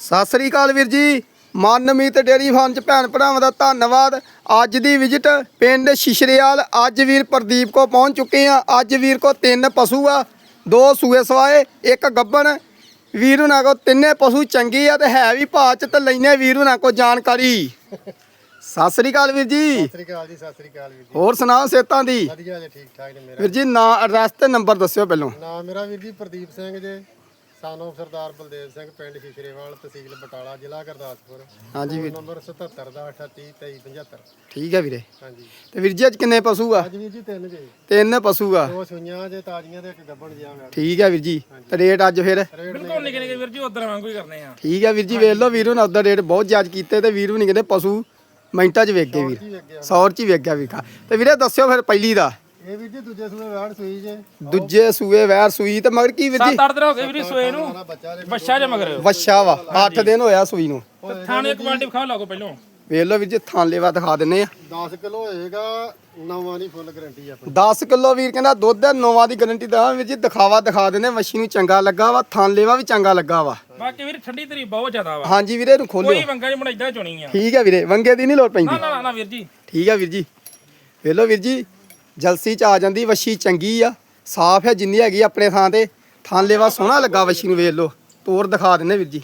ਸਤਿ ਸ੍ਰੀ ਅਕਾਲ ਵੀਰ ਜੀ। Manmeet dairy farm ਚ ਭੈਣ ਭਰਾਵਾਂ ਦਾ ਧੰਨਵਾਦ। ਅੱਜ ਦੀ ਵਿਜ਼ਿਟ ਪਿੰਡ ਸ਼ਿਸ਼ਰੇਵਾਲ ਅੱਜ ਵੀਰ ਪ੍ਰਦੀਪ ਕੋ ਪਹੁੰਚ ਚੁੱਕੇ ਆ ਅੱਜ ਵੀਰ ਕੋ ਤਿੰਨ ਪਸ਼ੂ ਆ ਦੋ ਸੂਏ ਸਵਾਏ ਇੱਕ ਗੱਬਣ ਵੀਰ ਹੁਣਾਂ ਕੋ ਤਿੰਨੇ ਪਸ਼ੂ ਚੰਗੇ ਆ ਤੇ ਹੈ ਵੀ ਭਾਅ ਚ ਤੇ ਲੈਨੇ ਵੀਰ ਹੁਣਾਂ ਕੋ ਜਾਣਕਾਰੀ। ਸਤਿ ਸ੍ਰੀ ਅਕਾਲ ਵੀਰ ਜੀ। ਸਤਿ ਸ੍ਰੀ ਅਕਾਲ ਜੀ ਸਤਿ ਸ੍ਰੀ ਅਕਾਲ ਵੀਰ ਜੀ। ਹੋਰ ਸੁਣਾਓ ਸੇਤਾਂ ਦੀ? ਵਧੀਆ ਜੀ ਠੀਕ ਠਾਕ ਨੇ ਮੇਰਾ। ਵੀਰ ਜੀ ਨਾਂ ਐਡਰੈਸ ਤੇ ਨੰਬਰ ਦੱਸਿਓ ਪਹਿਲੋਂ। ਨਾਮ ਮੇਰਾ ਵੀਰ ਜੀ ਪ੍ਰਦੀਪ ਸਿੰਘ ਜੀ। ਸਾਨੋ ਸਰਦਾਰ ਬਲਦੇਵ ਸਿੰਘ ਪਿੰਡ ਸ਼ਿਸ਼ਰੇਵਾਲ ਤਹਿਸੀਲ ਬਟਾਲਾ ਜ਼ਿਲ੍ਹਾ ਗੁਰਦਾਸਪੁਰ। ਹਾਂਜੀ ਵੀਰ। ਨੰਬਰ 77 ਦਾ 38 23 75 ਠੀਕ ਹੈ ਵੀਰੇ। ਹਾਂਜੀ। ਤੇ ਵੀਰ ਜੀ ਅੱਜ ਕਿੰਨੇ ਪਸ਼ੂ ਆ? ਅੱਜ ਵੀਰ ਜੀ ਤਿੰਨ ਜੀ। ਤਿੰਨ ਪਸ਼ੂ ਆ। ਦੋ ਸੂਈਆਂ ਜੇ ਤਾਜ਼ੀਆਂ ਤੇ ਇੱਕ ਗੱਬਣ ਜਿਹਾ ਮੈਂ ਠੀਕ ਹੈ ਵੀਰ ਜੀ। ਤੇ ਰੇਟ ਅੱਜ ਫਿਰ? ਬਿਲਕੁਲ ਨਿੱਕੇ ਨਿੱਕੇ ਵੀਰ ਜੀ ਉਧਰ ਵਾਂਗੂ ਹੀ ਕਰਨੇ ਆ। ਠੀਕ ਹੈ ਵੀਰ ਜੀ ਵੇਖ ਲਓ ਵੀਰ ਹੁਣ ਉਹਦਾ ਰੇਟ ਬਹੁਤ ਜਾਇਜ਼ ਕੀਤੇ ਤੇ ਵੀਰ ਨੂੰ ਨਹੀਂ ਕਹਿੰਦੇ ਪਸ਼ੂ ਮਿੰਟਾਂ 'ਚ ਵੇਚ ਗਏ ਵੀਰ। ਜੀ ਵੇਖ ਗਿਆ। 100 'ਚ ਹੀ ਵੇਚ ਗਿਆ ਵੀਰ ਕਾ ਤੇ ਵੀਰੇ ਦੱਸਿਓ ਫਿਰ ਪਹਿਲੀ ਦਾ। ਇਹ ਵੀਰ ਜੀ ਦੂਜੇ ਸੂਏ ਵਾੜ ਸੂਈ ਜੇ। ਦੂਜੇ ਸੂਏ ਵੈਰ ਸੂਈ ਤੇ ਮਗਰ ਕੀ ਵੀਰ ਜੀ? ਸੱਤ ਅੱਠ ਦਿਨ ਹੋ ਗਏ ਵੀਰ ਜੀ ਸੋਏ ਨੂੰ। ਬੱਚਾ ਜੇ ਮਗਰ। ਵੱਛਾ ਵਾ 8 ਦਿਨ ਹੋਇਆ ਸੂਈ ਨੂੰ। ਥਾਣੇ ਕੁਆਲਿਟੀ ਵਿਖਾ ਲਾਗੋ ਪਹਿਲੋਂ। ਵੇਖ ਲਓ ਵੀਰ ਜੀ ਥਾਂਲੇਵਾ ਦਿਖਾ ਦਿੰਨੇ ਆ। 10 ਕਿਲੋ ਹੋਏਗਾ ਨਵਾਂ ਦੀ ਫੁੱਲ ਗਾਰੰਟੀ ਆਪਣੀ। 10 ਕਿਲੋ ਵੀਰ ਕਹਿੰਦਾ ਦੁੱਧ ਹੈ ਨੋਵਾਂ ਦੀ ਗਾਰੰਟੀ ਦਾ ਵੀਰ ਜੀ ਦਿਖਾਵਾ ਦਿਖਾ ਦਿੰਨੇ ਵੱਛੀ ਨੂੰ ਚੰਗਾ ਲੱਗਾ ਵਾ ਥਾਂਲੇਵਾ ਵੀ ਚੰਗਾ ਲੱਗਾ ਵਾ। ਬਾਕੀ ਵੀਰ ਠੰਡੀ ਤੇਰੀ ਬਹੁਤ ਜ਼ਿਆਦਾ ਵਾ। ਹਾਂਜੀ ਵੀਰੇ ਇਹਨੂੰ ਕੋਈ ਖੋਲਿਓ ਵੰਗਾ ਜਿਹਾ ਇਦਾਂ ਚੁਣੀ ਆ। ਠੀਕ ਹੈ ਵੀਰੇ ਵੰਗੇ ਦੀ ਨਹੀਂ ਲੋੜ ਪੈਂਦੀ। ਨਾ ਨਾ ਨਾ, ਨਾ ਵੀਰ ਜੀ। ਠੀਕ ਹੈ ਵੀਰ ਜੀ। ਵੇਖ ਲਓ ਵੀਰ ਜੀ ਜਲਸੀ ਚ ਆ ਜਾਂਦੀ ਵੱਛੀ ਚੰਗੀ ਆ ਸਾਫ਼ ਹੈ ਜਿੰਨੀ ਹੈਗੀ ਆਪਣੇ ਥਾਂ ਤੇ। ਥਾਂ ਲੇਵਾ ਸੋਹਣਾ ਲੱਗਾ ਵੱਛੀ ਨੂੰ ਵੇਖ ਲਓ ਤੋਰ ਦਿਖਾ ਦਿੰਨੇ ਵੀਰ ਜੀ।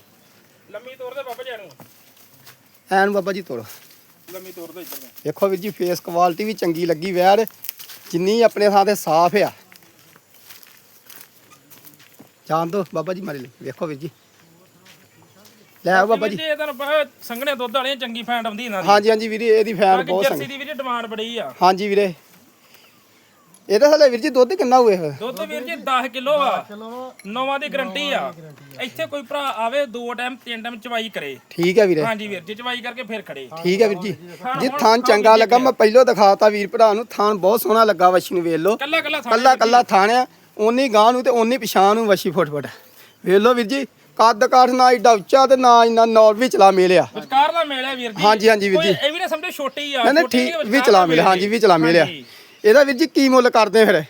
ਲੰਮੀ ਤੋਰ ਦੇ ਬਾਬਾ ਜੀ ਨੂੰ ਐਨ ਬਾਬਾ ਜੀ ਤੋਰ ਲੰਮੀ ਤੋਰ ਦੇ ਇੱਧਰ। ਵੇਖੋ ਵੀਰ ਜੀ ਫੇਸ ਕੁਆਲਿਟੀ ਵੀ ਚੰਗੀ ਲੱਗੀ ਵੈਰ ਜਿੰਨੀ ਆਪਣੇ ਥਾਂ ਤੇ ਸਾਫ਼ ਆ। ਜਾਣ ਦੋ ਬਾਬਾ ਜੀ ਮਾਰੇ ਵੇਖੋ ਵੀਰ ਜੀ। ਲੈ ਆਓ ਬਾਬਾ ਜੀ। ਇਹ ਤੁਹਾਨੂੰ ਪਤਾ ਸੰਘਣੇ ਦੁੱਧ ਵਾਲੀਆਂ ਚੰਗੀ ਫੈਂਟ ਆਉਂਦੀ ਇਹਨਾਂ ਦੀ। ਹਾਂਜੀ ਹਾਂਜੀ ਵੀਰੇ ਇਹਦੀ ਫੈਨ ਬਹੁਤ ਜਰਸੀ ਸੰਗ ਦੀ ਵੀਰ ਡਿਮਾਂਡ ਬੜੀ ਆ। ਹਾਂਜੀ ਵੀਰੇ। ਇਹਦਾ ਹਲੇ ਵੀਰ ਜੀ ਦੁੱਧ ਕਿੰਨਾ ਹੋਏ ਫਿਰ? ਦੁੱਧ ਵੀਰ ਜੀ 10 ਕਿਲੋ ਆ। ਨੌਵਾਂ ਦੀ ਗਰੰਟੀ ਆ। ਇੱਥੇ ਕੋਈ ਭਰਾ ਆਵੇ ਦੋ ਟਾਈਮ ਤਿੰਨ ਟਾਈਮ ਚਵਾਈ ਕਰੇ। ਠੀਕ ਹੈ ਵੀਰੇ। ਹਾਂਜੀ ਵੀਰ ਜੀ ਚਵਾਈ ਕਰਕੇ ਫਿਰ ਖੜੇ। ਠੀਕ ਹੈ ਵੀਰ ਜੀ। ਜੀ ਥਾਨ ਚੰਗਾ ਲੱਗਾ ਮੈਂ ਪਹਿਲਾਂ ਦਿਖਾਤਾ ਵੀਰ ਭਰਾ ਨੂੰ ਥਾਨ ਬਹੁਤ ਸੋਹਣਾ ਲੱਗਾ ਵਸ਼ੀ ਨੂੰ ਵੇਖ ਲਓ। ਕੱਲਾ ਕੱਲਾ ਕੱਲਾ ਕੱਲਾ ਥਾਨ ਆ ਓਨੀ ਗਾਂ ਨੂੰ ਤੇ ਓਨੀ ਪਛਾਣ ਨੂੰ ਵਸ਼ੀ ਫੁੱਟ ਫੁੱਟ ਵੇਖ ਲਓ ਵੀਰ ਜੀ ਕੱਦ ਕਾਠ ਨਾ ਏਡਾ ਉੱਚਾ ਤੇ ਨਾ ਇੰਨਾ ਨੌਲ ਵੀ ਚਲਾ ਮੇਲਿਆ ਵਿਚਕਾਰ ਦਾ ਮੇਲ ਹੈ ਵੀਰ ਜੀ। ਹਾਂਜੀ, ਹਾਂਜੀ ਵੀਰ ਜੀ। ਇਹ ਵੀ ਨਾ ਸਮਝੋ ਛੋਟੀ ਆ ਨਹੀਂ ਨਹੀਂ ਠੀਕ ਵੀ ਚਲਾ ਮੇਲਿਆ ਮੇਲ ਹਾਂਜੀ ਵੀ ਚਲਾ ਮੇਲਿਆ। ਇਹਦਾ ਵੀਰ ਜੀ ਕੀ ਮੁੱਲ ਕਰਦੇ ਫਿਰ?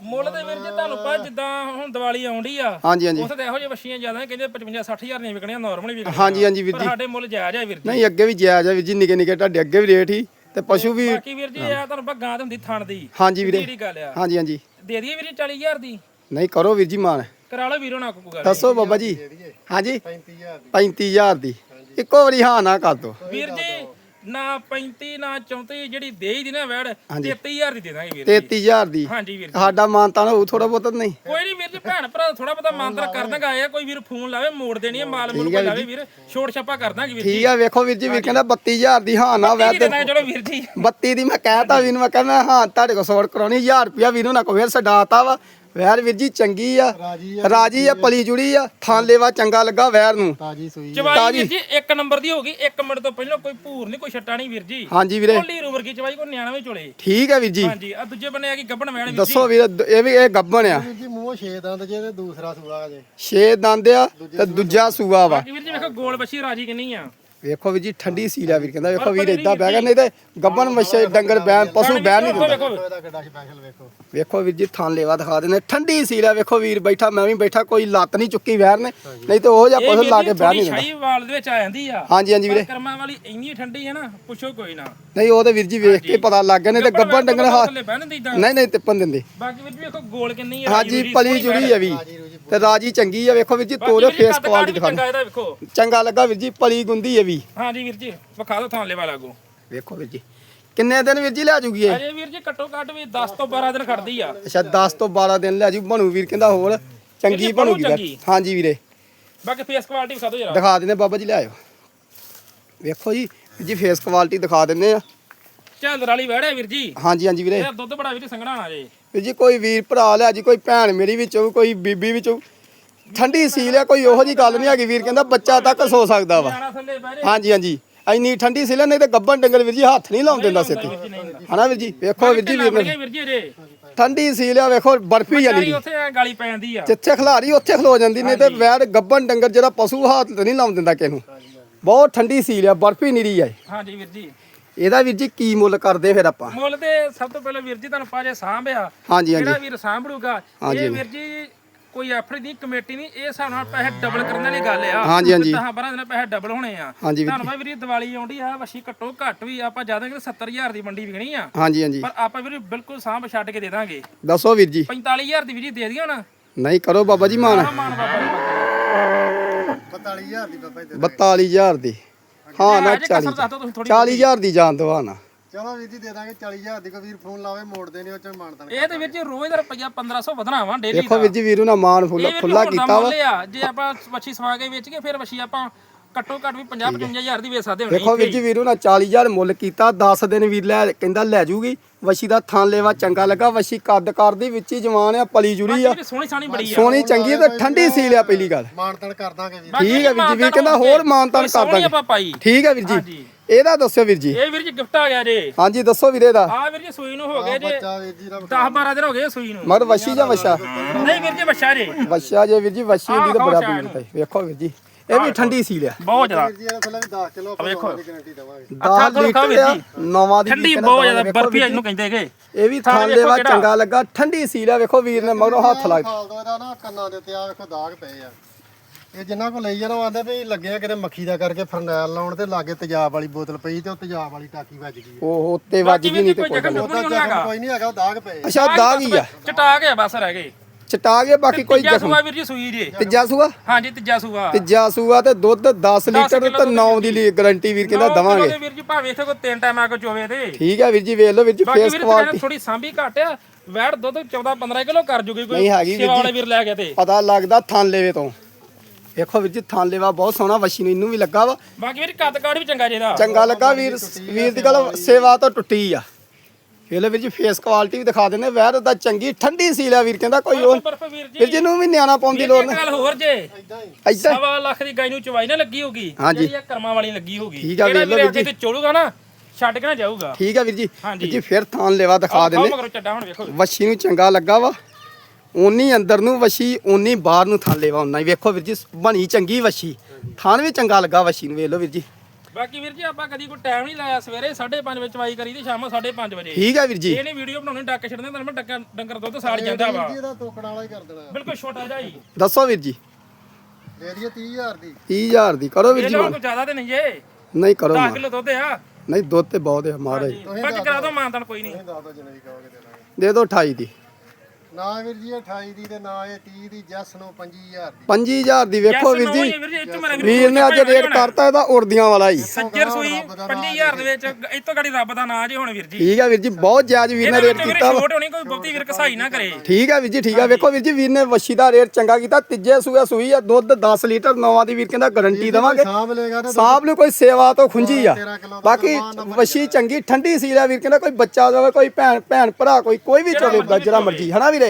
ਮੁੱਲ ਦੇ ਵੀਰ ਜੀ ਤੁਹਾਨੂੰ ਪਤਾ ਜਿੱਦਾਂ ਹੁਣ ਦੀਵਾਲੀ ਆਉਂਦੀ ਆ ਹਾਂਜੀ ਹਾਂਜੀ। ਉੱਥੇ ਤਾਂ ਇਹੋ ਜਿਹੇ ਵਸ਼ੀਆਂ ਜ਼ਿਆਦਾ ਨੇ ਕਹਿੰਦੇ 55 60000 ਦੀਆਂ ਵਿਕਣੀਆਂ ਨਾਰਮਲ ਵਿਕਣੀਆਂ ਹਾਂਜੀ ਹਾਂਜੀ ਵੀਰ ਪਰ ਜੀ। ਸਾਡੇ ਮੁੱਲ ਜਾਇਜ਼ ਆ ਵੀਰ ਜੀ। ਨਹੀਂ ਅੱਗੇ ਵੀ ਜਾਇਜ਼ ਆ ਵੀਰ ਜੀ ਨਿੱਕੇ ਨਿੱਕੇ ਤੁਹਾਡੇ ਅੱਗੇ ਵੀ ਰੇਟ ਹੀ ਤੇ ਪਸ਼ੂ ਵੀ ਬਾਕੀ ਵੀਰ ਜੀ ਆ ਤੁਹਾਨੂੰ ਪਤਾ ਗਾਂ ਤੇ ਹੁੰਦੀ ਥਣ ਦੀ ਹਾਂਜੀ ਵੀਰੇ। ਜਿਹੜੀ ਗੱਲ ਆ। ਹਾਂਜੀ ਹਾਂਜੀ। ਦੇ ਦਈਏ ਵੀਰ ਜੀ 40000 ਦੀ? ਨਹੀਂ ਕਰੋ ਵੀਰ ਜੀ ਮਾਨ। ਕਰਾ ਲਓ ਵੀਰੋ ਨਾ ਕੋਈ ਗੱਲ ਦੱਸੋ ਬਾਬਾ ਜੀ। ਹਾਂਜੀ। 35000 ਦੀ 35000 ਦੀ। ਇੱਕੋ ਵਾਰੀ ਹਾਂ ਨਾ ਕਰ ਦੋ। ਵੀਰ ਜੀ ਨਾ 35 ਨਾ 34 ਜਿਹੜੀ ਦੇ ਹੀ ਦੀ ਨਾ ਵੈੜ ਹਾਂਜੀ। 33000 ਦੀ ਦੇ ਦਾਂਗੇ ਵੀਰ ਜੀ। 33000 ਦੀ? ਹਾਂਜੀ ਵੀਰ ਸਾਡਾ ਮਾਨਤਾਨ ਹੋਊ ਥੋੜਾ ਬਹੁਤ ਨਹੀਂ। ਕੋਈ ਨਹੀਂ ਵੀਰ ਜੀ ਭੈਣ ਭਰਾ ਥੋੜਾ ਬਹੁਤਾ ਮਾਨਤਰ ਕਰ ਦਾਂਗਾ ਆਇਆ ਕੋਈ ਵੀਰ ਫੋਨ ਲਾਵੇ ਮੋੜ ਦੇਣੀ ਹੈ ਮਾਲ ਮੂਲ ਕੋਈ ਲਾਵੇ ਵੀਰ ਛੋੜ ਛਾਪਾ ਕਰ ਦਾਂਗੇ ਵੀਰ ਜੀ। ਠੀਕ ਆ ਵੇਖੋ ਵੀਰ ਜੀ ਵੀਰ ਕਹਿੰਦਾ 32000 ਦੀ ਹਾਂ ਨਾ ਵੈ ਕੀ ਦੇਣਾ ਚਲੋ ਵੀਰ ਜੀ। 32 ਦੀ ਮੈਂ ਕਹਿਤਾ ਵੀਰ ਨੂੰ ਮੈਂ ਕਹਿੰਦਾ ਹਾਂ ਤੁਹਾਡੇ ਕੋਲ ਸੌੜ ਕਰਾਉਣੀ 1000 ਰੁਪਿਆ ਵੀਰ ਨੂੰ ਨਾ ਕੋ ਫੇਰ ਛਡਾਤਾ ਵਾ ਵੈਰ ਵੀਰ ਜੀ ਚੰਗੀ ਆ ਰਾਜੀ ਰਾਜੀ ਆ ਪਲੀ ਜੁੜੀ ਆ ਥਾਂ ਲੇਵਾ ਚੰਗਾ ਲੱਗਾ ਵੈਰ ਨੂੰ। ਤਾਜੀ ਸੂਈ ਚਵਾਈ ਵੀਰ ਜੀ ਇੱਕ ਨੰਬਰ ਦੀ ਹੋਗੀ ਇੱਕ ਮਿੰਟ ਤੋਂ ਪਹਿਲਾਂ ਕੋਈ ਭੂਰ ਨਹੀਂ ਕੋਈ ਛੱਟਾ ਨਹੀਂ ਵੀਰ ਜੀ। ਹਾਂਜੀ ਵੀਰੇ। ਕੋਲੀ ਰੂਵਰ ਕੀ ਚਵਾਈ ਕੋ ਨਿਆਣਾ ਵੀ ਚੋਲੇ। ਠੀਕ ਹੈ ਵੀਰ ਜੀ। ਹਾਂਜੀ ਆ ਦੂਜੇ ਬੰਨੇ ਆ ਕਿ ਗੱਬਣ ਵੈਣ ਵੀਰ ਜੀ। ਦੱਸੋ ਵੀਰ ਦ- ਇਹ ਵੀ ਇਹ ਗੱਬਣ ਆ। ਵੀਰ ਜੀ ਮੂੰਹ ਛੇ ਦੰਦ ਜੇ ਤੇ ਦੂਸਰਾ ਸੂਆ ਜੇ। ਛੇ ਦੰਦ ਆ ਤੇ ਦੂਜਾ ਸੂਆ ਵਾ। ਬਾਕੀ ਵੀਰ ਜੀ ਵੇਖੋ ਗੋਲ ਬੱਛੀ ਰਾਜੀ ਕਿੰਨੀ ਆ। ਵੇਖੋ ਵੀਰ ਜੀ ਠੰਡੀ ਸੀਲ ਆ ਵੀਰ ਕਹਿੰਦਾ ਵੇਖੋ ਵੀਰ ਇਦਾਂ ਬਹਿ ਗਿਆ ਨਹੀਂ ਤੇ ਗੱਬਣ ਮੱਛੇ ਡੰਗਰ ਬੈਨ ਪਸ਼ੂ ਬਹਿ ਨਹੀਂ ਦਿੰਦਾ। ਵੇਖੋ ਇਹਦਾ ਕਿੱਡਾ ਸਪੈਸ਼ਲ ਵੇਖੋ। ਵੇਖੋ ਵੀਰ ਜੀ ਥਾਂ ਲੇਵਾ ਦਿਖਾ ਦਿੰਦੇ ਠੰਡੀ ਸੀਲ ਆ ਵੇਖੋ ਵੀਰ ਬੈਠਾ ਮੈਂ ਵੀ ਬੈਠਾ ਕੋਈ ਲੱਤ ਨਹੀਂ ਚੁੱਕੀ ਵੈਰ ਨੇ ਨਹੀਂ ਤੇ ਉਹ ਜਿਹਾ ਇਹ ਪਸ਼ੂ ਲਾ ਜੀ ਕੇ ਬਹਿ ਨਹੀਂ ਦਿੰਦਾ। ਸ਼ਾਹੀ ਵਾਲ ਦੇ ਵਿੱਚ ਆ ਜਾਂਦੀ ਆ। ਹਾਂਜੀ ਹਾਂਜੀ ਵੀਰੇ। ਕਰਮਾਂ ਵਾਲੀ ਇੰਨੀ ਠੰਡੀ ਹੈ ਨਾ ਪੁੱਛੋ ਕੋਈ ਨਾ। ਨਹੀਂ ਉਹ ਤੇ ਵੀਰ ਜੀ ਵੇਖ ਕੇ ਪਤਾ ਲੱਗ ਗਿਆ ਨਹੀਂ ਤੇ ਗੱਬਣ ਡੰਗਰ ਹਾ ਥੱਲੇ ਬਹਿਣ ਦੀ ਇਦਾਂ ਨਹੀਂ ਨਹੀਂ ਤਿੱਪਣ ਦਿੰਦੇ। ਬਾਕੀ ਵੀਰ ਜੀ ਵੇਖੋ ਗੋਲ ਕਿੰਨੀ ਆ ਹਾਂਜੀ ਪਲੀ ਜੁੜੀ ਆ ਵੀ। ਤੇ ਰਾਜੀ ਚੰਗੀ ਆ ਵੇਖੋ ਵੀਰ ਜੀ ਤੋਰੇ ਫੇਸ ਕੁਆਲਿਟੀ ਦਿਖਾ ਚੰਗਾ ਲੱਗਾ ਵੀਰ ਜੀ ਪਲੀ ਗੁੰਦੀ ਆ ਵੀ। ਹਾਂਜੀ ਵੀਰ ਜੀ ਵਿਖਾ ਦਿਓ ਥਾਂ ਵਾਲਾ ਲਾਗੋ। ਵੇਖੋ ਵੀਰ ਜੀ ਕਿੰਨੇ ਦਿਨ ਵੀਰ ਜੀ ਲੈ ਜੂਗੀ ਇਹ? ਅਜੇ ਵੀਰ ਜੀ ਘੱਟੋ ਘੱਟ ਵੀ 10 ਤੋਂ 12 ਦਿਨ ਖੜਦੀ ਆ। ਅੱਛਾ 10 ਤੋਂ 12 ਦਿਨ ਲੈ ਜੂ ਬਣੂ ਵੀਰ ਕਹਿੰਦਾ ਹੋਰ ਚੰਗੀ ਬਣੂ ਬਣੂਗੀ ਫਿਰ। ਚੰਗੀ। ਹਾਂਜੀ ਵੀਰੇ। ਬਾਕੀ ਫੇਸ ਕੁਆਲਿਟੀ ਵਿਖਾ ਦਿਓ ਜਰਾ। ਦਿਖਾ ਦਿੰਦੇ ਬਾਬਾ ਜੀ ਲੈ ਆਇਓ। ਵੇਖੋ ਜੀ ਵੀਰ ਜੀ ਫੇਸ ਕੁਆਲਿਟੀ ਦਿਖਾ ਦਿੰਦੇ ਆ। ਝਾਲਰ ਵਾਲੀ ਵਹਿੜ ਹੈ ਵੀਰ ਜੀ। ਹਾਂਜੀ ਹਾਂਜੀ ਵੀਰੇ। ਇਹਦਾ ਦੁੱਧ ਬੜਾ ਵੀਰ ਜੀ ਸੰਘਣਾ ਨਾ ਜੇ। ਵੀਰ ਜੀ ਕੋਈ ਵੀਰ ਭਰਾ ਲਿਆ ਜੀ ਕੋਈ ਭੈਣ ਮੇਰੀ ਵਿੱਚੋਂ ਕੋਈ ਬੀਬੀ ਵਿੱਚੋਂ। ਠੰਡੀ ਸੀਲ ਆ ਕੋਈ ਉਹੋ ਜੀ ਗੱਲ ਨਹੀਂ ਹੈਗੀ ਵੀਰ ਕਹਿੰਦਾ ਬੱਚਾ ਤੱਕ ਸੋ ਸਕਦਾ ਵਾ। ਹਾਂਜੀ ਹਾਂਜੀ। ਇੰਨੀ ਠੰਡੀ ਸੀਲ ਆ, ਨਹੀਂ ਤੇ ਗੱਬਨ ਡੰਗਰ ਵੀਰ ਜੀ ਹੱਥ ਨਹੀਂ ਲਾਉਣ ਦਿੰਦਾ ਸਿੱਧੀ ਹਨਾ ਵੀਰ ਜੀ? ਵੇਖੋ ਵੀਰ ਜੀ ਵੀਰ ਨੇ। ਵੀਰ ਜੀ ਠੰਡੀ ਸੀਲ ਆ ਵੇਖੋ ਬਰਫੀ ਜਾਨੀ ਗਾਲੀ ਦੀ ਉੱਥੇ ਐਂ ਗਾਲੀ ਪੈ ਜਾਂਦੀ ਆ। ਜਿੱਥੇ ਖਿਲਾਰੀ ਉੱਥੇ ਖਲੋ ਜਾਂਦੀ ਨਹੀਂ ਤੇ ਵੈੜ ਗੱਬਨ ਡੰਗਰ ਜਿਹੜਾ ਪਸ਼ੂ ਹੱਥ ਨਹੀਂ ਲਾਉਣ ਦਿੰਦਾ ਕਿਸੇ ਨੂੰ। ਬਹੁਤ ਠੰਡੀ ਸੀਲ ਆ ਬਰਫੀ ਨਿਰੀ ਆ ਇਹ। ਹਾਂਜੀ ਵੀਰ ਜੀ। ਇਹਦਾ ਵੀਰ ਜੀ ਕੀ ਮੁੱਲ ਕਰਦੇ ਫਿਰ ਆਪਾਂ? ਮੁੱਲ ਤੇ ਸਭ ਤੋਂ ਪਹਿਲਾਂ ਵੀਰ ਜੀ ਤੁਹਾਨੂੰ ਪਾਜੇ ਸਾਂਭਿਆ ਹਾਂਜੀ ਹਾਂਜੀ। ਜਿਹੜਾ ਵੀਰ ਸਾਂਭੜੂਗਾ ਹਾਂਜੀ, ਇਹ ਵੀਰ ਜੀ ਕੋਈ ਐਫਡੀ ਦੀ ਕਮੇਟੀ ਨਹੀਂ ਇਹ ਹਿਸਾਬ ਨਾਲ ਪੈਸੇ ਡਬਲ ਕਰਨ ਵਾਲੀ ਗੱਲ ਆ। ਹਾਂਜੀ, ਹਾਂਜੀ। 10 12 ਦਿਨ ਪੈਸੇ ਡਬਲ ਹੋਣੇ ਆ। ਹਾਂਜੀ ਵੀਰ ਤੁਹਾਨੂੰ ਪਤਾ ਵੀਰ ਦੀਵਾਲੀ ਆਉਂਦੀ ਆ ਵਸ਼ੀ ਘੱਟੋ ਘੱਟ ਵੀ ਆਪਾਂ ਜ਼ਿਆਦਾ ਕਿ 70000 ਦੀ ਮੰਡੀ ਵਿਕਣੀ ਆ। ਹਾਂਜੀ ਹਾਂਜੀ। ਪਰ ਆਪਾਂ ਵੀਰ ਬਿਲਕੁਲ ਸਾਂਭ ਛੱਡ ਕੇ ਦੇ ਦਾਂਗੇ। ਦੱਸੋ ਵੀਰ ਜੀ। 45000 ਦੀ ਵੀਰ ਜੀ ਦੇ ਦਿਓ ਨਾ। ਨਹੀਂ ਕਰੋ ਬਾਬਾ ਜੀ ਮਾਨ। ਮਾਨ ਬਾਬਾ ਜੀ ਬਾਬਾ 42000 ਦੀ ਬਾਬਾ ਜੀ 42000 ਦੀ। ਹਾਂ ਨਾ ਜੀ। ਕਸਰ 40 ਦੱਸ ਦਿਓ ਤੁਸੀਂ ਥੋੜੀ 40000 ਦੀ ਜਾਨ ਦਵਾ ਨਾ। ਚਲੋ ਵੀਰ ਜੀ ਦੇ ਦਾਂਗੇ 40000 ਦੀ ਕੋਈ ਵੀਰ ਫੋਨ ਲਾਵੇ ਮੋੜਦੇ ਨਹੀਂ ਉਹ ਚ ਮਾਨਤਨ ਇਹ ਤੇ ਵੀਰ ਜੀ ਰੋਜ਼ ਦਾ ਰੁਪਈਆ 1500 ਵਧਣਾ ਵਾ ਡੇਲੀ ਦੇਖੋ ਵੀਰ ਜੀ ਵੀਰੂ ਨਾ ਮਾਨ ਫੁੱਲਾ ਇਹ ਖੁੱਲਾ ਕੀਤਾ ਵਾ। ਆ ਜੇ ਆਪਾਂ ਵੱਛੀ ਸਵਾ ਕੇ ਵੇਚ ਕੇ ਫਿਰ ਵੱਛੀ ਆਪਾਂ ਘੱਟੋ ਘੱਟ ਵੀ 50 55000 ਦੀ ਵੇਚ ਸਕਦੇ ਦੇਖੋ ਵੀਰ ਜੀ ਵੀਰੂ ਨਾ 40000 ਮੁੱਲ ਕੀਤਾ 10 ਦਿਨ ਵੀਰ ਲੈ ਕਹਿੰਦਾ ਲੈ ਜੂਗੀ। ਵਸ਼ੀ ਦਾ ਥਾਂ ਲੈਵਾ ਚੰਗਾ ਲੱਗਾ ਵਸ਼ੀ ਕੱਦ ਕਰਦੀ ਵਿੱਚ ਹੀ ਜਵਾਨ ਆ ਪਲੀ ਜੁੜੀ ਆ। ਸੋਹਣੀ ਸਾਣੀ ਬੜੀ ਆ। ਸੋਹਣੀ ਚੰਗੀ ਆ ਤੇ ਠੰਡੀ ਸੀ ਲਿਆ ਪਹਿਲੀ ਗੱਲ। ਮਾਨਤਨ ਕਰ ਦਾਂਗੇ ਵੀਰ। ਠੀਕ ਹੈ ਵੀਰ ਜੀ ਵੀਰ ਕਹਿੰਦਾ ਹੋਰ ਮਾਨਤਾਨ ਕਰ ਦਾਂਗੇ। ਆਪਾਂ ਪਾਈ। ਠੀਕ ਹੈ ਵੀਰ ਜੀ। ਹਾਂਜੀ। ਇਹਦਾ ਦੱਸਿਓ ਵੀਰ ਜੀ। ਇਹ ਵੀਰ ਜੀ ਗਿਫਟ ਆ ਗਿਆ ਜੇ। ਹਾਂਜੀ ਦੱਸੋ ਵੀਰੇ ਦਾ ਆ ਵੀਰ ਜੀ ਸੂਈ ਨੂੰ ਹੋ ਗਏ ਜੇ। ਬੱਚਾ ਵੀਰ ਜੀ ਦਾ 10 12 ਦਿਨ ਹੋ ਗਏ ਸੂਈ ਨੂੰ। ਮਰ ਵਸ਼ੀ ਜਾਂ ਵਸ਼ਾ ਨਹੀਂ ਵੀਰ ਜੀ ਬੱਚਾ ਜੇ। ਵਸ਼ਾ ਜੇ ਵੀਰ ਜੀ ਵਸ਼ੀ ਦੀ ਤਾਂ ਬੜਾ ਖਾਓ ਪੀੜ ਵੇਖੋ ਵੀਰ ਜੀ ਇਹ ਵੀ ਠੰਡੀ ਸੀ ਲਿਆ ਬਹੁਤ ਜ਼ਿਆਦਾ। ਵੀਰ ਜੀ ਇਹਦਾ ਥੱਲੇ ਵੀ 10 ਕਿਲੋ ਆਪਾਂ ਵੇਖੋ। ਦੀ ਗਾਰੰਟੀ ਦਵਾਂਗੇ। 10 ਤੋਂ ਖਾਓ ਵੀਰ ਲੀਟਰ ਆ ਜੀ। ਨਵਾਂ ਦੀ ਠੰਡੀ ਬਹੁਤ ਜ਼ਿਆਦਾ ਬਰਫੀ ਇਹਨੂੰ ਕਹਿੰਦੇ ਹੈਗੇ। ਇਹ ਵੀ ਥਾਂ ਲੈਵਾ ਕਿਹੜਾ। ਚੰਗਾ ਲੱਗਾ ਠੰਡੀ ਸੀ ਲਿਆ ਵੇਖੋ ਵੀਰ ਨੇ ਮਗਰੋਂ ਹੱਥ ਲੱਗ ਖਾਲ ਦੋ ਇਹਦਾ ਨਾ ਕੰਨਾਂ ਦੇ ਉੱਤੇ ਆ ਵੇਖੋ ਦਾਗ ਪਏ ਆ। ਇਹ ਜਿੰਨਾ ਕੋ ਲਈ ਜਾਣਾ ਆਂਦੇ ਵੀ ਲੱਗਿਆ ਕਿਤੇ ਮੱਖੀ ਦਾ ਕਰਕੇ ਫਰਨੈਲ ਲਾਉਣ ਤੇ ਲਾਗੇ ਤੇਜ਼ਾਬ ਵਾਲੀ ਬੋਤਲ ਪਈ ਤੇ ਉਹ ਤੇਜ਼ਾਬ ਵਾਲੀ ਟਾਕੀ ਵੱਜ ਗਈ ਉਹ ਉੱਤੇ ਵੱਜ ਗਈ ਨਹੀਂ ਤੇ ਕੋਈ ਗੱਲ ਉਹਦਾ ਜ਼ਖਮ ਕੋਈ ਨਹੀਂ ਹੈਗਾ ਉਹ ਦਾਗ ਪਏ ਆ। ਅੱਛਾ ਦਾਗ ਹੀ ਆ। ਚਟਾ ਗਿਆ ਬਸ ਰਹਿ ਗਏ। ਚਟਾ ਗਿਆ ਬਾਕੀ ਕੋਈ ਤੀਜਾ ਜ਼ਖਮ ਸੂਆ ਵੀਰ ਜੀ ਸੂਈ ਜੇ ਤੀਜਾ ਸੂਆ? ਹਾਂਜੀ ਤੀਜਾ ਸੂਆ। ਤੀਜਾ ਸੂਆ ਤੇ ਦੁੱਧ 10 ਲੀਟਰ ਕਿਲੋ ਤੇ ਦੁੱਧ 9 ਦੀ ਲਈ ਗਾਰੰਟੀ ਵੀਰ ਕਹਿੰਦਾ ਨੌ ਕਿਲੋ ਦਵਾਂਗੇ? ਵੀਰ ਜੀ ਭਾਵੇਂ ਇੱਥੇ ਕੋਈ ਤਿੰਨ ਟਾਈਮ ਆ ਕੇ ਚੋਵੇ ਤੇ। ਠੀਕ ਹੈ ਵੀਰ ਜੀ ਵੇਖ ਲਓ ਵੀਰ ਜੀ ਬਾਕੀ ਫੇਸ ਵੀਰ ਕੁਆਲਿਟੀ ਥੋੜੀ ਸਾਂਭੀ ਘੱਟ ਆ। ਵੈਟ ਦੁੱਧ 14 15 ਕਿਲੋ ਕਰ ਜੂਗੀ ਕੋਈ। ਨਹੀਂ ਹੈਗੀ ਵੀਰ ਸੇਵਾ ਵਾਲੇ ਜੀ। ਵੀਰ ਲੈ ਗਿਆ ਤੇ। ਪਤਾ ਲੱਗਦਾ ਥਾਂ ਲੈਵੇ ਤੋਂ। ਵੇਖੋ ਵੀਰ ਜੀ ਥਾਂ ਲੈਵਾ ਬਹੁਤ ਸੋਹਣਾ ਵਸ਼ੀ ਨੂੰ ਇਹਨੂੰ ਵੀ ਲੱਗਾ ਵਾ। ਬਾਕੀ ਵੀਰ ਕੱਦ ਕਾੜ ਵੀ ਚੰਗਾ ਜਿਹਦਾ। ਚੰਗਾ ਲੱਗਾ ਵੀਰ ਵੀਰ ਦੀ ਗੱਲ ਸੇਵਾ ਤੋਂ ਟੁੱਟੀ ਆ। ਲਓ ਵੀਰ ਜੀ ਫੇਸ ਕੁਆਲਿਟੀ ਵੀ ਦਿਖਾ ਦਿੰਦੇ ਵੈਰ ਦਾ ਚੰਗੀ ਠੰਡੀ ਸੀ ਲਿਆ ਵੀਰ ਕਹਿੰਦਾ ਕੋਈ ਹੋਰ। ਵੀਰ ਜੀ। ਨੂੰ ਵੀ ਨਿਆਣਾ ਪਾਉਣ ਦੀ ਲੋੜ ਨਹੀਂ ਗੱਲ ਹੋਰ ਜੇ। ਏਦਾਂ ਸਵਾ ਲੱਖ ਦੀ ਗਾਈ ਨੂੰ ਚਵਾਈ ਨਾ ਲੱਗੀ ਹੋਗੀ ਹਾਂਜੀ। ਜਿਹੜੀ ਇਹ ਕਰਮਾਂ ਵਾਲੀ ਲੱਗੀ ਹੋਗੀ ਠੀਕ ਆ ਵੀਰ ਜੀ। ਜੀ ਚੋਲੂਗਾ ਨਾ ਛੱਡ ਕੇ ਨਾ ਜਾਊਗਾ। ਠੀਕ ਹੈ ਵੀਰ ਜੀ। ਜੀ ਫਿਰ ਥਾਂ ਲੈਵਾ ਦਿਖਾ ਦਿੰਦੇ। ਵਸ਼ੀ ਨੂੰ ਚੰਗਾ ਲੱਗਾ ਵਾ। ਉਨੀ ਅੰਦਰ ਨੂੰ ਵਸ਼ੀ ਉਨੀ ਬਾਹਰ ਨੂੰ ਥਾਂ ਲੈਵਾ ਉਨਾ ਹੀ। ਵੇਖੋ ਵੀਰ ਜੀ ਬਣੀ ਚੰਗੀ ਵਸ਼ੀ। ਥਾਂ ਵੀ ਚੰਗਾ ਲੱਗਾ ਵਸ਼ੀ ਨੂੰ ਵੇਖ ਲਓ ਵੀਰ ਜੀ। ਬਾਕੀ ਵੀਰ ਜੀ ਆਪਾਂ ਕਦੀ ਕੋਈ ਟਾਈਮ ਨਹੀਂ ਲਾਇਆ। ਸਵੇਰੇ 5:30 ਵਜੇ ਚਵਾਈ ਕਰੀ ਦੀ ਸ਼ਾਮੋਂ 5:30 ਵਜੇ। ਠੀਕ ਹੈ ਵੀਰ ਜੀ। ਇਹ ਨਹੀਂ ਵੀਡੀਓ ਬਣਾਉਣੀ ਡੱਕ ਛੱਡਦੇ ਤਾਂ ਮੈਂ ਡੱਕਾ ਡੰਗਰ ਦੁੱਧ ਸਾੜ ਜਾਂਦਾ ਵਾ। ਵੀਰ ਜੀ ਇਹਦਾ ਤੋਕਣ ਵਾਲਾ ਹੀ ਕਰ ਦੇਣਾ। ਬਿਲਕੁਲ ਛੋਟਾ ਜਿਹਾ ਹੀ। ਦੱਸੋ ਵੀਰ ਜੀ। ਦੇ ਦਈਏ 30000 ਦੀ। 30000 ਦੀ ਕਰੋ ਵੀਰ ਇਹ ਜੀ। ਕੋਈ ਜ਼ਿਆਦਾ ਤੇ ਨਹੀਂ ਜੇ। ਨਹੀਂ ਕਰੋ 10 ਮਾਨ। ਕਿਲੋ ਦੁੱਧ ਆ। ਨਹੀਂ ਦੁੱਧ ਤੇ ਬਹੁਤ ਹੈ। ਮਹਾਰਾਜ ਬਾਕੀ ਕਰਾ ਦੋ ਮਾਨਤਨ ਕੋਈ ਨਹੀਂ। ਦੀ ਦੇ ਦਾਂਗੇ। ਦੇ ਦਿਓ 28 ਦੀ। ਨਾ ਵੀਰ ਜੀ ਇਹ 28 ਦੀ ਤੇ ਨਾ ਇਹ 30 ਦੀ ਜੱਸ ਨੂੰ 25000 ਦੀ। 25000 ਦੀ ਵੇਖੋ ਵੀਰ ਜੀ। ਵੀਰ ਨੇ ਅੱਜ ਰੇਟ ਕਰਤਾ ਇਹਦਾ ਉੜਦੀਆਂ ਵਾਲਾ ਹੀ। ਸੱਜਰ ਸੂਈ 25000 ਦੇ ਵਿੱਚ ਇਤੋਂ ਗਾੜੀ ਰੱਬ ਦਾ ਨਾਂ ਜੇ ਹੁਣ ਵੀਰ ਜੀ। ਠੀਕ ਹੈ ਵੀਰ ਜੀ ਬਹੁਤ ਜਾਇਜ਼ ਵੀਰ ਨੇ ਰੇਟ ਕੀਤਾ ਵਾ। ਛੋਟ ਹੋਣੀ ਕੋਈ ਬਹੁਤੀ ਵੀਰ ਕਸਾਈ ਨਾ ਕਰੇ। ਠੀਕ ਹੈ ਵੀਰ ਜੀ ਠੀਕ ਹੈ ਵੇਖੋ ਵੀਰ ਜੀ ਵੀਰ ਨੇ ਵਸ਼ੀ ਦਾ ਰੇਟ ਚੰਗਾ ਕੀਤਾ ਤੀਜੇ ਸੂਆ ਸੂਈ ਆ ਦੁੱਧ 10 ਲੀਟਰ ਨਵਾਂ ਦੀ ਵੀਰ ਕਹਿੰਦਾ ਗਾਰੰਟੀ ਦਵਾਂਗੇ। ਸਾਂਭ ਲੇਗਾ ਤੇ ਸਾਹਬ ਨੂੰ ਕੋਈ ਸੇਵਾ ਤੋਂ ਖੁੰਝੀ ਆ। 13 ਕਿਲੋ ਦਾ ਬਾਕੀ ਵਸ਼ੀ ਚੰਗੀ ਠੰਡੀ ਸੀ ਵੀਰ ਕਹਿੰਦਾ ਕੋਈ ਬੱਚਾ ਜਾਵੇ ਕੋਈ ਭੈਣ ਭੈਣ ਭਰਾ ਕੋਈ ਕੋਈ ਵੀ ਚੋਵੇ ਜਿਹੜਾ ਮਰਜ਼ੀ ਹਨਾ ਵੀਰੇ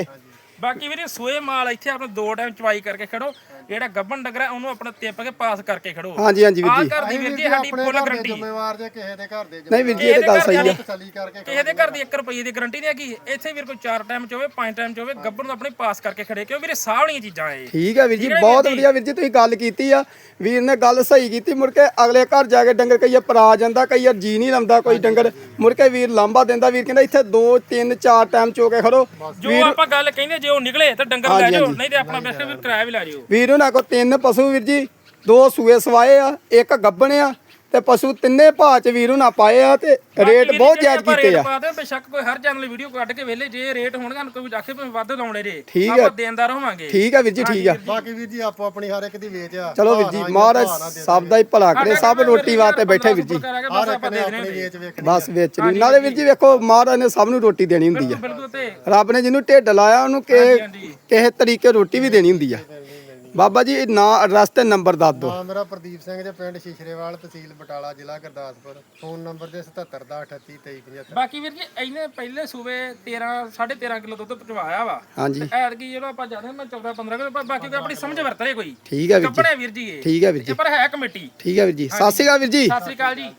ਬਾਕੀ ਵੀਰੇ ਸੋਏ ਮਾਲ ਇੱਥੇ ਆਪਣਾ ਦੋ ਟਾਈਮ ਚਵਾਈ ਕਰਕੇ ਖੜੋ। ਜਿਹੜਾ ਗੱਬਨ ਡੰਗਰਾ ਉਹਨੂੰ ਆਪਣਾ ਤਿੱਪ ਕੇ ਪਾਸ ਕਰਕੇ ਖੜੋ। ਹਾਂਜੀ ਹਾਂਜੀ ਵੀਰ ਆਹ ਜੀ। ਘਰ ਦੀ ਵੀਰ ਜੀ ਵੀਰ ਸਾਡੀ ਫੁੱਲ ਗਰੰਟੀ ਜ਼ਿੰਮੇਵਾਰ ਜੇ ਕਿਸੇ ਦੇ ਘਰ ਦੇ ਨਹੀਂ ਵੀਰ ਜੀ ਇਹ ਤਾਂ ਗੱਲ ਸਹੀ ਆ। ਤਸੱਲੀ ਕਰਕੇ ਕਿਸੇ ਦੇ ਘਰ ਦੀ 1 ਰੁਪਏ ਦੀ ਗਰੰਟੀ ਨਹੀਂ ਹੈਗੀ। ਇੱਥੇ ਵੀਰ ਕੋਈ 4 ਟਾਈਮ ਚ ਹੋਵੇ 5 ਟਾਈਮ ਚ ਹੋਵੇ ਗੱਬਨ ਨੂੰ ਆਪਣੇ ਪਾਸ ਕਰਕੇ ਖੜੇ। ਕਿਉਂ ਵੀਰੇ? ਸਾਹ ਵਾਲੀਆਂ ਚੀਜ਼ਾਂ ਇਹ। ਠੀਕ ਹੈ ਵੀਰ ਜੀ ਬਹੁਤ ਵਧੀਆ ਵੀਰ ਜੀ ਤੁਸੀਂ ਗੱਲ ਕੀਤੀ ਆ। ਵੀਰ ਨੇ ਗੱਲ ਸਹੀ ਕੀਤੀ ਮੁੜ ਕੇ ਅਗਲੇ ਘਰ ਜਾ ਕੇ ਡੰਗਰ ਕਈਏ ਪਰਾ ਜਾਂਦਾ ਕਈਏ ਜੀ ਨਹੀਂ ਲੰਦਾ ਕੋਈ ਡੰਗਰ। ਮੁੜ ਕੇ ਵੀਰ ਲਾਂਬਾ ਦਿੰਦਾ ਵੀਰ ਕਹਿੰਦਾ ਇੱਥੇ 2 3 4 ਟਾਈਮ ਚੋ ਕੇ ਖੜੋ। ਜੋ ਆਪਾਂ ਗੱਲ ਕਹਿੰਦੇ ਜੇ ਉਹ ਨਿਕਲੇ ਤਾਂ ਡੰਗਰ ਲੈ ਜਾਓ ਨਹੀਂ ਤੇ ਆਪਣਾ ਬੈਠੇ ਵੀਰ ਕਿਰਾਇਆ ਵੀ ਲੈ ਜਾਓ ਵੀਰ ਉਹਨਾਂ ਕੋ ਤਿੰਨ ਪਸ਼ੂ ਵੀਰ ਜੀ ਦੋ ਸੂਏ ਸਵਾਏ ਆ ਇੱਕ ਗੱਬਣ ਆ ਤੇ ਪਸ਼ੂ ਤਿੰਨੇ ਭਾਅ ਚ ਵੀਰ ਉਹਨਾਂ ਪਾਏ ਆ ਤੇ ਰੇਟ ਬਹੁਤ ਜਾਇਜ਼ ਕੀਤੇ ਆ। ਪਾਦੇ ਬੇਸ਼ੱਕ ਕੋਈ ਹਰ ਚੈਨਲ ਵੀਡੀਓ ਕੱਢ ਕੇ ਵੇਲੇ ਜੇ ਰੇਟ ਹੋਣਗੇ ਕੋਈ ਆਖੇ ਭਾਵੇਂ ਵੱਧ ਲਾਉਣੇ ਜੇ। ਆਪਾਂ ਦੇਣਦਾਰ ਹੋਵਾਂਗੇ। ਠੀਕ ਆ ਵੀਰ ਜੀ ਠੀਕ ਆ। ਬਾਕੀ ਵੀਰ ਜੀ ਆਪੋ ਆਪਣੀ ਹਰ ਇੱਕ ਦੀ ਵੇਚ ਆ। ਚਲੋ ਵੀਰ ਜੀ ਮਹਾਰਾਜ ਸਭ ਦਾ ਹੀ ਭਲਾ ਕਰੇ ਸਭ ਰੋਟੀ ਵਾਸਤੇ ਬੈਠੇ ਵੀਰ ਜੀ। ਹਰ ਬਸ ਨੇ ਵੇਚ ਵੇਖ ਬਸ ਵਿੱਚ ਨਹੀਂ ਨਾਲੇ ਵੀਰ ਜੀ ਵੇਖੋ ਮਹਾਰਾਜ ਨੇ ਸਭ ਨੂੰ ਰੋਟੀ ਦੇਣੀ ਹੁੰਦੀ ਆ। ਬਿਲਕੁਲ ਤੇ ਰੱਬ ਨੇ ਜਿਹਨੂੰ ਢਿੱਡ ਲਾਇਆ ਉਹਨੂੰ। ਕਿਸੇ ਤਰੀਕੇ ਰੋਟੀ ਵੀ ਦੇਣੀ ਹੁੰਦੀ ਆ। ਬਾਬਾ ਜੀ ਇਹ ਨਾਂ ਐਡਰੈਸ ਤੇ ਨੰਬਰ ਦੱਸ ਦਿਓ। ਨਾਮ ਮੇਰਾ ਪ੍ਰਦੀਪ ਸਿੰਘ ਜੇ ਪਿੰਡ ਸ਼ੀਸ਼ਰੇਵਾਲ ਤਹਿਸੀਲ ਬਟਾਲਾ ਜ਼ਿਲ੍ਹਾ ਗੁਰਦਾਸਪੁਰ। ਫੋਨ ਨੰਬਰ ਦੇ 77 ਦਾ 38 23 75 ਬਾਕੀ ਵੀਰ ਜੀ ਇਹਨੇ ਪਹਿਲੇ ਸੂਬੇ 13 13.5 ਕਿਲੋ ਦੁੱਧ ਪਚਵਾਇਆ ਵਾ। ਹਾਂਜੀ। ਐਤਕੀ ਜਿਹੜਾ ਆਪਾਂ ਜਾਂਦੇ ਮੈਂ 14 15 ਕਿਲੋ ਪਰ ਬਾਕੀ ਕੋਈ ਆਪਣੀ ਸਮਝ ਵਰਤ ਰਹੇ ਕੋਈ। ਠੀਕ ਹੈ ਵੀਰ ਜੀ। ਕੱਪੜੇ ਵੀਰ ਜੀ ਇਹ। ਠੀਕ ਹੈ ਵੀਰ ਜੀ। ਪਰ ਹੈ ਕਮੇਟੀ। ਠੀਕ ਹੈ ਵੀਰ ਜੀ। ਸਤਿ ਸ਼੍ਰੀ ਅਕਾਲ ਵੀਰ ਜੀ। ਸਤਿ ਸ੍ਰੀ ਅਕਾਲ ਜੀ।